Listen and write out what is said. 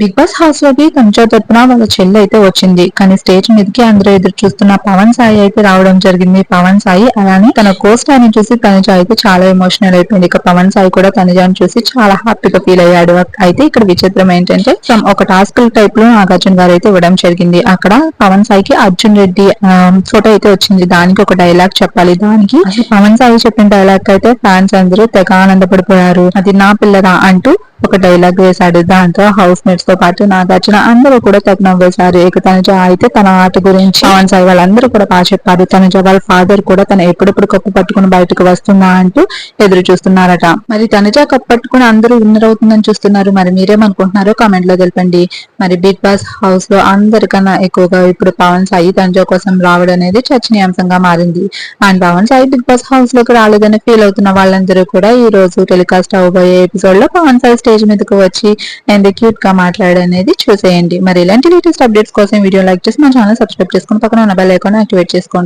Big boss హౌస్లోకి కంచో తరపున వాళ్ళ చెల్లి అయితే వచ్చింది. కానీ స్టేజ్ మీదకి అందరూ ఎదురు చూస్తున్న పవన్ సాయి అయితే రావడం జరిగింది. పవన్ సాయి అలానే తన కోస్ట్ అని చూసి తనుజ అయితే చాలా ఎమోషనల్ అయిపోయింది. ఇక పవన్ సాయి కూడా తనుజాని చూసి చాలా హ్యాపీగా ఫీల్ అయ్యాడు. అయితే ఇక్కడ విచిత్రం ఏంటంటే ఒక టాస్క్ టైప్లో నాగార్జున గారు అయితే ఇవ్వడం జరిగింది. అక్కడ పవన్ సాయికి అర్జున్ రెడ్డి ఫోటో అయితే వచ్చింది. దానికి ఒక డైలాగ్ చెప్పాలి. దానికి అసలు పవన్ సాయి చెప్పిన డైలాగ్ అయితే ఫ్యాన్స్ అందరూ తెగ ఆనందపడిపోయారు. అది నా పిల్లరా అంటూ ఒక డైలాగ్ వేశాడు. దాంతో హౌస్ మేట్స్తో పాటు నాగార్జున అందరూ కూడా తెగ నవ్వేశారు ఇక తనుజ అయితే తన ఆట గురించి పవన్ సాయి వాళ్ళందరూ కూడా బాగా చెప్పారు. తనుజ వాళ్ళ ఫాదర్ కూడా తను ఎప్పుడెప్పుడు కప్పు పట్టుకుని బయటకు వస్తుందా అంటూ ఎదురు చూస్తున్నారట. మరి తనుజ కప్పు పట్టుకుని అందరూ విన్నర్ అవుతుందని చూస్తున్నారు. మరి మీరేమనుకుంటున్నారో కామెంట్లో తెలపండి. మరి బిగ్ బాస్ హౌస్లో అందరికన్నా ఎక్కువగా ఇప్పుడు పవన్ సాయి తనుజ కోసం రావడం అనేది చర్చనీయాంశంగా మారింది. And Pawan Sai big boss హౌస్లోకి రాలేదని ఫీల్ అవుతున్న వాళ్ళందరూ కూడా ఈ రోజు టెలికాస్ట్ అవబోయే ఎపిసోడ్లో పవన్ సాయి స్టేజ్ మీదకు వచ్చి ఎంత క్యూట్గా మాట్లాడనేది చూసేయండి. మరి ఇలాంటి లేటెస్ట్ అప్డేట్స్ కోసం వీడియో లైక్ చేసి మా ఛానల్ సబ్స్క్రైబ్ చేసుకుని పక్కన ఉన్న బెల్ ఐకాన్ యాక్టివేట్ చేసుకోండి.